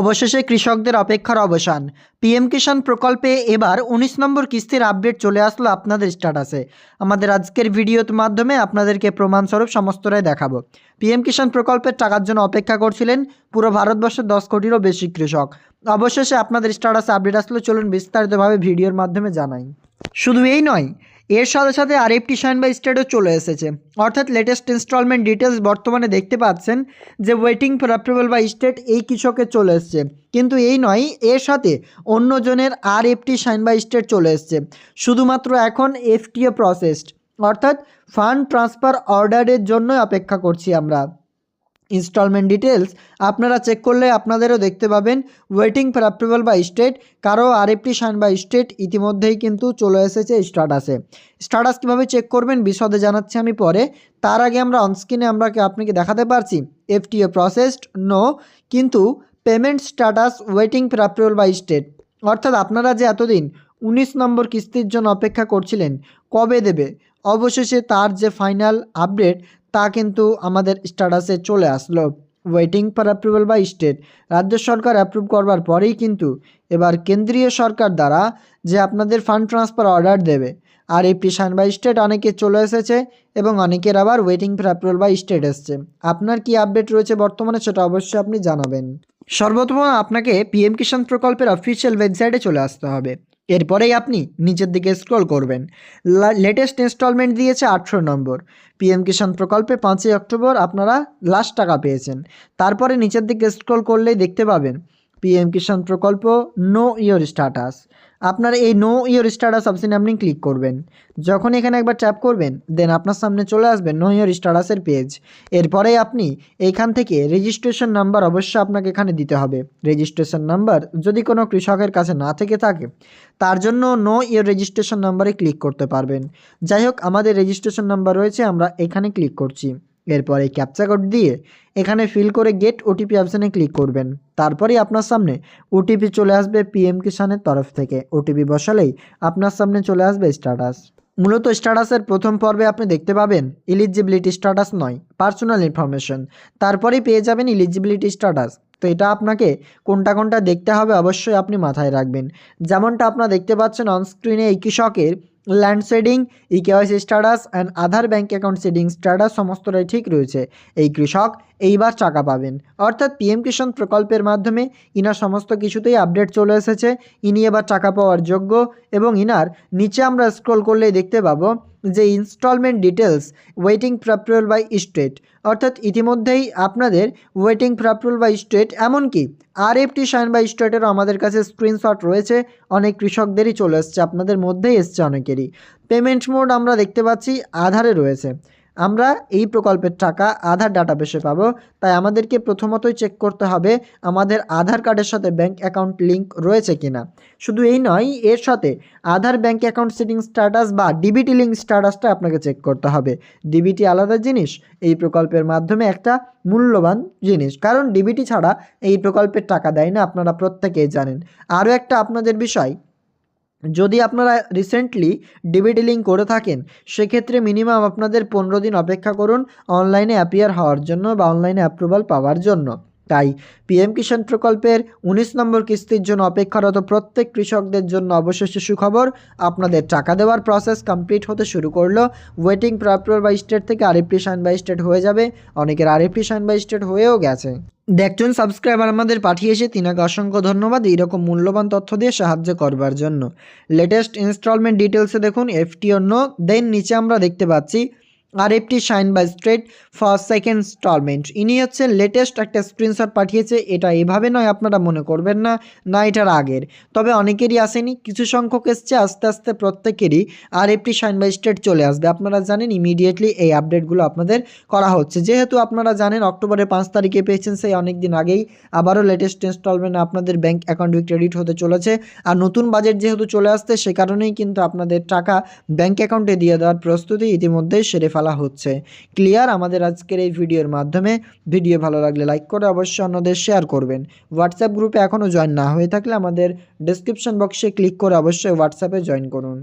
অবশেষে কৃষকদের অপেক্ষার অবসান। পিএম কিষাণ প্রকল্পে এবার উনিশ নম্বর কিস্তির আপডেট চলে আসলো আপনাদের স্ট্যাটাসে। আমাদের আজকের ভিডিওর মাধ্যমে আপনাদেরকে প্রমাণস্বরূপ সমস্তটাই দেখাবো। পিএম কিষাণ প্রকল্পের টাকার জন্য অপেক্ষা করছিলেন পুরো ভারতবর্ষের দশ কোটিরও বেশি কৃষক। অবশেষে আপনাদের স্ট্যাটাসে আপডেট আসলো, চলুন বিস্তারিতভাবে ভিডিওর মাধ্যমে জানাই। শুধু এই নয় এর সাথে সাথে আরেকটি সাইন বাই স্টেটও চলে এসেছে। অর্থাৎ লেটেস্ট ইনস্টলমেন্ট ডিটেলস বর্তমানে দেখতে পাচ্ছেন যে waiting for approval by state এই কৃষকের চলে এসছে। কিন্তু এই নয়, এর সাথে অন্যজনের আর এফটি সাইন বাই স্টেট চলে এসছে। শুধুমাত্র এখন এফটিএ প্রসেসড অর্থাৎ ফান্ড ট্রান্সফার অর্ডারের জন্যই অপেক্ষা করছি আমরা। ইনস্টলমেন্ট ডিটেলস আপনারা চেক করলে আপনাদেরও দেখতে পাবেন waiting for approval by state কারও আরএফটি সাইন বাই স্টেট ইতিমধ্যেই কিন্তু চলে এসেছে স্টাটাসে স্টাটাস কীভাবে চেক করবেন বিশদে জানাচ্ছি আমি পরে। তার আগে আমরা অনস্ক্রিনে আমরা আপনাকে দেখাতে পারছি? এফটিএ প্রসেসড নো কিন্তু payment status waiting for approval by state অর্থাৎ আপনারা যে এতদিন উনিশ নম্বর কিস্তির জন্য অপেক্ষা করছিলেন, কবে দেবে? অবশেষে তার যে ফাইনাল আপডেট তা কিন্তু আমাদের স্ট্যাটাসে চলে আসলো। Waiting for approval by state রাজ্য সরকার অ্যাপ্রুভ করবার পরেই কিন্তু এবার কেন্দ্রীয় সরকার দ্বারা যে আপনাদের ফান্ড ট্রান্সফার অর্ডার দেবে, আর এই পিসান বাই স্টেট অনেকে চলে এসেছে এবং অনেকের আবার waiting for approval by state এসছে। আপনার কি আপডেট রয়েছে বর্তমানে সেটা অবশ্যই আপনি জানাবেন। সর্বপ্রথম আপনাকে পিএম কিষাণ প্রকল্পের অফিসিয়াল ওয়েবসাইটে চলে আসতে হবে। এরপরেই আপনি নিচের দিকে স্ক্রল করবেন। লেটেস্ট ইনস্টলমেন্ট দিয়েছে আটশো নম্বর। পিএম কিষাণ প্রকল্পে পাঁচই অক্টোবর আপনারা লাস্ট টাকা পেয়েছেন। তারপরে নিচের দিকে স্ক্রল করলেই দেখতে পাবেন পিএম কিষাণ প্রকল্প নো ইয়োর স্ট্যাটাস আপনার এই নো ইয়োর স্ট্যাটাস অপশানে আপনি ক্লিক করবেন যখন এখানে একবার ট্যাপ করবেন দেন আপনার সামনে চলে আসবে নো ইয়োর স্ট্যাটাসের পেজ এরপরে আপনি এইখান থেকে রেজিস্ট্রেশন নাম্বার অবশ্যই আপনাকে এখানে দিতে হবে রেজিস্ট্রেশন নাম্বার যদি কোনো কৃষকের কাছে না থেকে থাকে তার জন্য নো ইয়োর রেজিস্ট্রেশন নাম্বারে ক্লিক করতে পারবেন যাই হোক আমাদের রেজিস্ট্রেশন নাম্বার রয়েছে আমরা এখানে ক্লিক করছি এরপরে ক্যাপচা কোড দিয়ে এখানে ফিল করে গেট ওটিপি অপশানে ক্লিক করবেন। তারপরেই আপনার সামনে ওটিপি চলে আসবে পিএম কিষানের তরফ থেকে। ওটিপি বসালেই আপনার সামনে চলে আসবে স্ট্যাটাস মূলত স্ট্যাটাসের প্রথম পর্বে আপনি দেখতে পাবেন ইলিজিবিলিটি স্ট্যাটাস নয় পার্সোনাল ইনফরমেশন তারপরেই পেয়ে যাবেন ইলিজিবিলিটি স্ট্যাটাস তো এটা আপনাকে কোনটা কোনটা দেখতে হবে অবশ্যই আপনি মাথায় রাখবেন। যেমনটা আপনারা দেখতে পাচ্ছেন অনস্ক্রিনে এই কৃষকের land seeding e KYC status and Aadhaar bank account seeding status সমস্তটাই ঠিক রয়েছে। এই কৃষক এইবার টাকা পাবেন। অর্থাৎ পিএম কিষাণ প্রকল্পের মাধ্যমে ইনার সমস্ত কিছুতেই আপডেট চলে এসেছে। ইনি এবার টাকা পাওয়ার যোগ্য এবং ইনার নিচে আমরা স্ক্রল করলেই দেখতে পাবো যে installment details waiting for approval by state অর্থাৎ ইতিমধ্যেই আপনাদের waiting for approval by state এমনকি আর এফটি সাইন বাই স্টেটেরও আমাদের কাছে স্ক্রিনশট রয়েছে। অনেক কৃষকদেরই চলে এসছে আপনাদের মধ্যেই এসছে অনেকেরই। পেমেন্ট মোড আমরা দেখতে পাচ্ছি, আধারে রয়েছে। আমরা এই প্রকল্পের টাকা আধার ডাটাবেসে পাবো। তাই আমাদেরকে প্রথমতই চেক করতে হবে আমাদের আধার কার্ডের সাথে ব্যাঙ্ক অ্যাকাউন্ট লিঙ্ক রয়েছে কিনা। শুধু এই নয়, এর সাথে Aadhaar bank account setting status বা ডিবিটি লিঙ্ক স্ট্যাটাসটা আপনাকে চেক করতে হবে। ডিবিটি আলাদা জিনিস, এই প্রকল্পের মাধ্যমে একটা মূল্যবান জিনিস। কারণ ডিবিটি ছাড়া এই প্রকল্পের টাকা দেয় না, আপনারা প্রত্যেকেই জানেন। আরও একটা আপনাদের বিষয় যদি আপনারা রিসেন্টলি ডিবিটি লিঙ্ক করে থাকেন, সেক্ষেত্রে মিনিমাম আপনাদের পনেরো দিন অপেক্ষা করুন অনলাইনে অ্যাপিয়ার হওয়ার জন্য বা অনলাইনে অ্যাপ্রুভাল পাওয়ার জন্য। তাই পিএম কিষাণ প্রকল্পের উনিশ নম্বর কিস্তির জন্য অপেক্ষারত প্রত্যেক কৃষকদের জন্য অবশেষে সুখবর আপনাদের টাকা দেওয়ার প্রসেস কমপ্লিট হতে শুরু করল। Waiting for approval by state থেকে আরএফটি সাইন বাই স্টেট হয়ে যাবে। অনেকের আরএফটি সাইন বাই স্টেট হয়েও গেছে। দেখছেন সাবস্ক্রাইবার আমাদের পাঠিয়েছে। তিনাকে অসংখ্য ধন্যবাদ। এইরকম মূল্যবান তথ্য দিয়ে সাহায্য করবার জন্য। লেটেস্ট ইনস্টলমেন্ট ডিটেলসে দেখুন এফটি অন্য দেন নিচে আমরা দেখতে পাচ্ছি আর একটি sign by state first second instalment. ইনি হচ্ছে লেটেস্ট একটা স্ক্রিনশট পাঠিয়েছে, এটা এভাবে নয়, আপনারা মনে করবেন না না, এটার আগের। তবে অনেকেরই আসেনি, কিছু সংখ্যক এসছে, আস্তে আস্তে প্রত্যেকেরই আর একটি শাইন বাই স্ট্রেট চলে আসবে। আপনারা জানেন ইমিডিয়েটলি এই আপডেটগুলো আপনাদের করা হচ্ছে। যেহেতু আপনারা জানেন, অক্টোবরের পাঁচ তারিখে পেয়েছেন, সেই অনেক দিন আগেই আবারও লেটেস্ট ইনস্টলমেন্ট আপনাদের ব্যাঙ্ক অ্যাকাউন্টে ক্রেডিট হতে চলেছে। আর নতুন বাজেট যেহেতু চলে আসছে, সে কারণেই কিন্তু আপনাদের টাকা ব্যাঙ্ক অ্যাকাউন্টে দিয়ে দেওয়ার প্রস্তুতি ইতিমধ্যেই সেরে ফেলা হচ্ছে। ক্লিয়ার আমাদের আজকের এই ভিডিওর মাধ্যমে। ভিডিও ভালো লাগলে লাইক করে অবশ্যই অন্যদের শেয়ার করবেন। হোয়াটসঅ্যাপ গ্রুপে এখনও জয়েন না হয়ে থাকলে আমাদের ডিসক্রিপশন বক্সে ক্লিক করে অবশ্যই হোয়াটসঅ্যাপে জয়েন করুন।